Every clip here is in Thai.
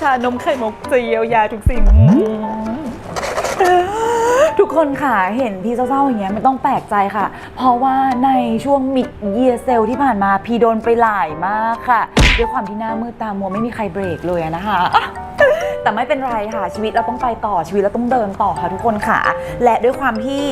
ชานมไข่มุกเจียวยาทุกสิ่ง ทุกคนค่ะเห็นพี่เศร้าๆอย่างเงี้ยไม่ต้องแปลกใจค่ะ เพราะว่าในช่วงมิดเยียเซลที่ผ่านมาพี่โดนไปหลายมากค่ะ ด้วยความที่หน้ามืดตามัวไม่มีใครเบรกเลยอะนะคะแต่ไม่เป็นไรค่ะ ชีวิตเราต้องไปต่อชีวิตเราต้องเดินต่อค่ะทุกคนค่ะ และด้วยความที่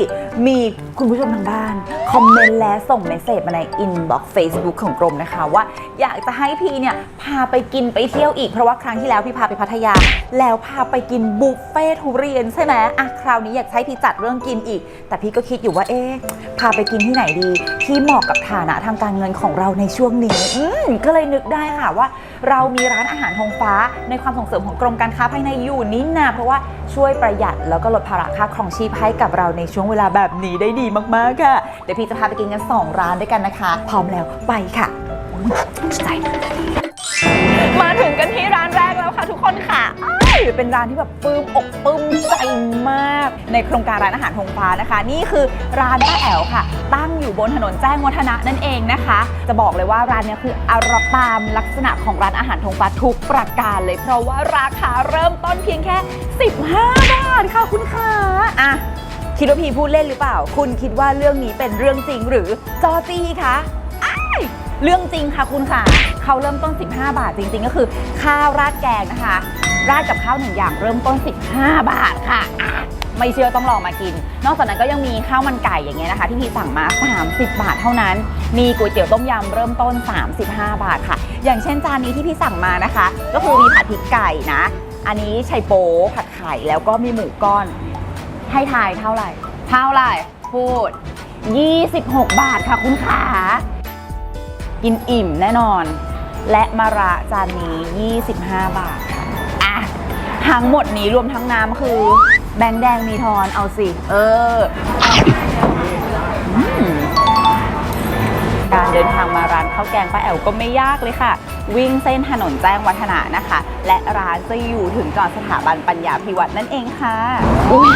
มีคุณผู้ชมทางบ้าน คอมเมนต์และส่งเมสเซจมาในอินบ็อกซ์เฟซบุ๊กของกรมนะคะ ว่าอยากจะให้พี่เนี่ย พาไปกินไปเที่ยวอีก เพราะว่าครั้งที่แล้วพี่พาไปพัทยา แล้วพาไปกินบุฟเฟ่ทุเรียนใช่ไหมอะคราวนี้อยากให้พี่จัดเรื่องกินอีก แต่พี่ก็คิดอยู่ว่าเอ๊ะพาไปกินที่ไหนดี ที่เหมาะกับฐานะทางการเงินของเราในช่วงนี้อืมก็เลยนึกได้ค่ะว่า เรามีร้านอาหารธงฟ้าในความส่งเสริมของกรมการค้าภายในอยู่นี่นะเพราะว่าช่วยประหยัดแล้วก็ลดภาระค่าครองชีพให้กับเราในช่วงเวลาแบบนี้ได้ดีมากๆค่ะ เดี๋ยวพี่จะพาไปกินกัน2ร้านด้วยกันนะคะ พร้อมแล้วไปค่ะใจมาถึงกันที่ร้านแรกแล้วค่ะทุกคนค่ะ อ้ายเป็นร้านที่แบบปลื้มอกปลื้มใจมาก ในโครงการร้านอาหารธงฟ้านะคะ นี่คือร้านป้าแอ๋วค่ะ ตั้งอยู่บนถนนแจ้งวัฒนะนั่นเองนะคะ จะบอกเลยว่าร้านนี้คืออารตามลักษณะของร้านอาหารธงฟ้าทุกประการเลย เพราะว่าราคาเริ่มต้นเพียงแค่ 15 บาทค่ะคุณคะอะคิดว่าพีพูดเล่นหรือเปล่า คุณคิดว่าเรื่องนี้เป็นเรื่องจริงหรือจอจี้คะอ้ายเรื่องจริงค่ะคุณค่ะ เขาเริ่มต้น 15 บาทจริง ๆ ก็คือ ข้าวราดแกงนะคะ ราดกับข้าวหนึ่งอย่างเริ่มต้น 15 บาทค่ะอะ ไม่เชื่อต้องลองมากิน นอกจากนั้นก็ยังมีข้าวมันไก่อย่างเงี้ยนะคะ ที่พี่สั่งมา 30 บาทเท่านั้น มีก๋วยเตี๋ยวต้มยำเริ่มต้น 35 บาทค่ะ อย่างเช่นจานนี้ที่พี่สั่งมานะคะ ก็คือมีผัดพริกไก่นะ อันนี้ไชโป๊ผัดไข่แล้วก็มีหมูก้อน ให้ทายเท่าไหร่ เท่าไหร่พูด 26 บาทค่ะคุณขากินอิ่มแน่นอน และมาระจานนี้ 25 บาท ทั้งหมดนี้รวมทั้งน้ำคือ แบงค์แดงมีทอนเอาสิ เอออืมการเดินทางมาร้านข้าวแกงป้าแอ๋วก็ไม่ยากเลยค่ะ วิ่งเส้นถนนแจ้งวัฒนะนะคะ และร้านจะอยู่ถึงก่อนสถาบันปัญญาพิวัตรนั่นเองค่ะอุ๊ย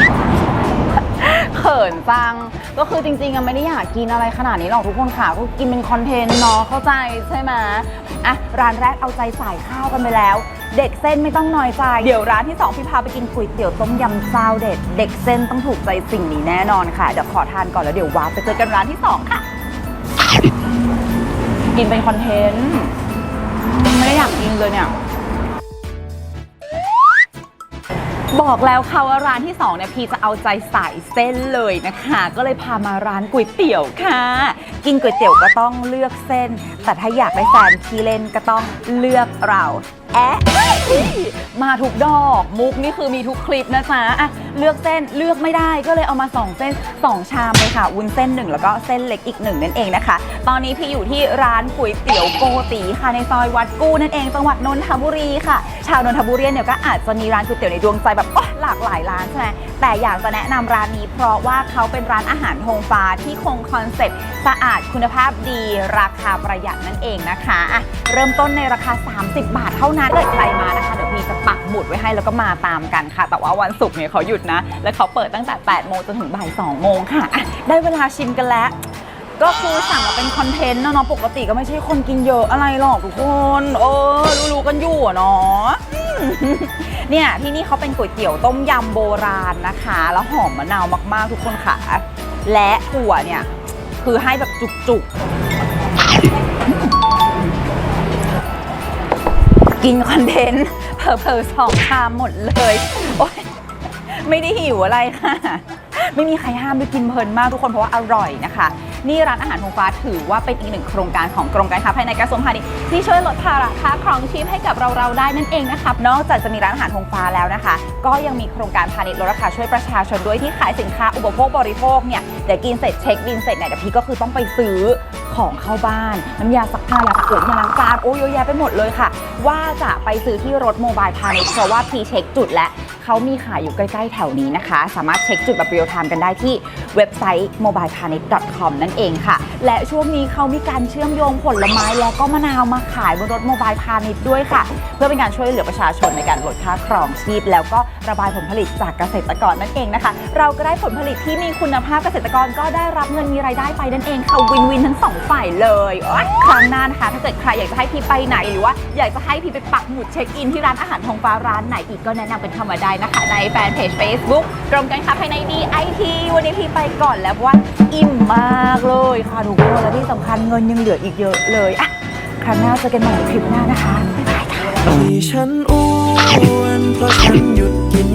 เขินจัง ก็คือจริงๆอะไม่ได้อยากกินอะไรขนาดนี้หรอกทุกคนค่ะก็กินเป็นคอนเทนต์เนาะเข้าใจใช่ไหมอะร้านแรกเอาใจใส่ข้าวกันไปแล้ว เด็กเส้นไม่ต้องน้อยใจ เดี๋ยวร้านที่สองพี่พาไปกินก๋วยเตี๋ยวต้มยำเจ้าเด็ด เด็กเส้นต้องถูกใจสิ่งนี้แน่นอนค่ะเดี๋ยวขอทานก่อนแล้วเดี๋ยววาร์ปไปเจอกันร้านที่สองค่ะ กินเป็นคอนเทนต์ไม่ได้อยากกินเลยเนี่ย บอกแล้วค่ะว่าร้านที่2เนี่ยพีจะเอาใจใส่เส้นเลยนะคะ ก็เลยพามาร้านก๋วยเตี๋ยวค่ะ กินก๋วยเตี๋ยวก็ต้องเลือกเส้น แต่ถ้าอยากได้แฟนที่เล่นก็ต้องเลือกเรา แอะมาทุกดอกมุกนี่คือมีทุกคลิปนะจ๊ะอะเลือกเส้นเลือกไม่ได้ก็เลยเอามาสองเส้นสองชามเลยค่ะวุ้นเส้นหนึ่งแล้วก็เส้นเล็กอีกหนึ่งนั่นเองนะคะ ตอนนี้พี่อยู่ที่ร้านก๋วยเตี๋ยวโกตีค่ะในซอยวัดกู้นั่นเองจังหวัดนนทบุรีค่ะ ชาวนนทบุรีเนี่ยก็อาจจะมีร้านก๋วยเตี๋ยวในดวงใจแบบโอ๊ยหลากหลายร้านใช่ไหมแต่อยากจะแนะนำร้านนี้ เพราะว่าเขาเป็นร้านอาหารโฮงฟ้าที่คงคอนเซ็ปต์สะอาดคุณภาพดีราคาประหยัดนั่นเองนะคะอะเริ่มต้นในราคา 30 บาทเท่านั้นาเลยใครมานะคะ เดี๋ยวพี่จะปักหมุดไว้ให้แล้วก็มาตามกันค่ะ แต่ว่าวันศุกร์เนี่ยเขาหยุดนะ และเขาเปิดตั้งแต่ 8 โมงจนถึงบ่าย 2 โมงค่ะอะ ได้เวลาชิมกันแล้ว ก็คือสั่งมาเป็นคอนเทนต์เนาะปกติก็ไม่ใช่คนกินเยอะอะไรหรอกทุกคน เออ รู้ๆกันอยู่อะเนาะเนี่ยที่นี่เขาเป็นก๋วยเตี๋ยวต้มยำโบราณนะคะ แล้วหอมมะนาวมากๆ ทุกคนค่ะ และถั่วเนี่ยคือให้แบบจุกๆ กินคอนเทนต์เพอเพอสองชามหมดเลย โอ๊ย ไม่ได้หิวอะไรค่ะ ไม่มีใครห้ามด้วยกินเพลินมากทุกคนเพราะว่าอร่อยนะคะ นี่ร้านอาหารทงฟ้าถือว่าเป็นอีกหนึ่งโครงการของกรมการค้าภายในกระทรวงพาณิชย์ที่ช่วยลดภาระค่าครองชีพให้กับเราเราได้นั่นเองนะคะนอกจากจะมีร้านอาหารทงฟ้าแล้วนะคะ ก็ยังมีโครงการพาณิชย์ลดราคาช่วยประชาชนด้วยที่ขายสินค้าอุปโภคบริโภคเนี่ยเดี๋ยวกินเสร็จเช็คบินเสร็จเนี่ยเดี๋ยวพี่ก็คือต้องไปซื้อของเข้าบ้าน น้ำยาซักผ้ายาสระผมยาล้างจานโอ้ยเยอะแยะไปหมดเลยค่ะ ว่าจะไปซื้อที่รถโมบายพาณิชย์เพราะว่าพี่เช็คจุดและ เขามีขายอยู่ใกล้ๆแถวนี้นะคะ สามารถเช็คจุดแบบเรียลไทม์กันได้ที่เว็บไซต์ mobilepanic.com นั่นเองค่ะ และช่วงนี้เขามีการเชื่อมโยงผลไม้และก็มะนาวมาขายบนรถโมบายพาณิชย์ด้วยค่ะ เพื่อเป็นการช่วยเหลือประชาชนในการลดค่าครองชีพ แล้วก็ระบายผลผลิตจากเกษตรกรนั่นเองนะคะ เราก็ได้ผลผลิตที่มีคุณภาพเกษตรกรก็ได้รับเงินมีรายได้ไปนั่นเองค่ะวินวินทั้งสองฝ่ายเลยครั้งหน้านะคะถ้าเกิดใครอยากจะให้พี่ไปไหนหรือว่าอยากจะให้พี่ไปปักหมุดเช็คอินที่ร้านอาหารทองฟ้าร้านไหนอีกก็แนะนำเป็นคำมาได้นะคะ ในแฟนเพจ Facebook กรมกันค่ะภายใน DIT วันนี้พี่ไปก่อนแล้วเพราะว่าอิ่มมากเลยค่ะทุกคนและที่สำคัญเงินยังเหลืออีกเยอะเลยอะครั้งหน้าเจอกันใหม่ในคลิปหน้านะคะบ๊ายบายค่ะ ที่ฉันอ้วนเพราะฉันหยุดกิน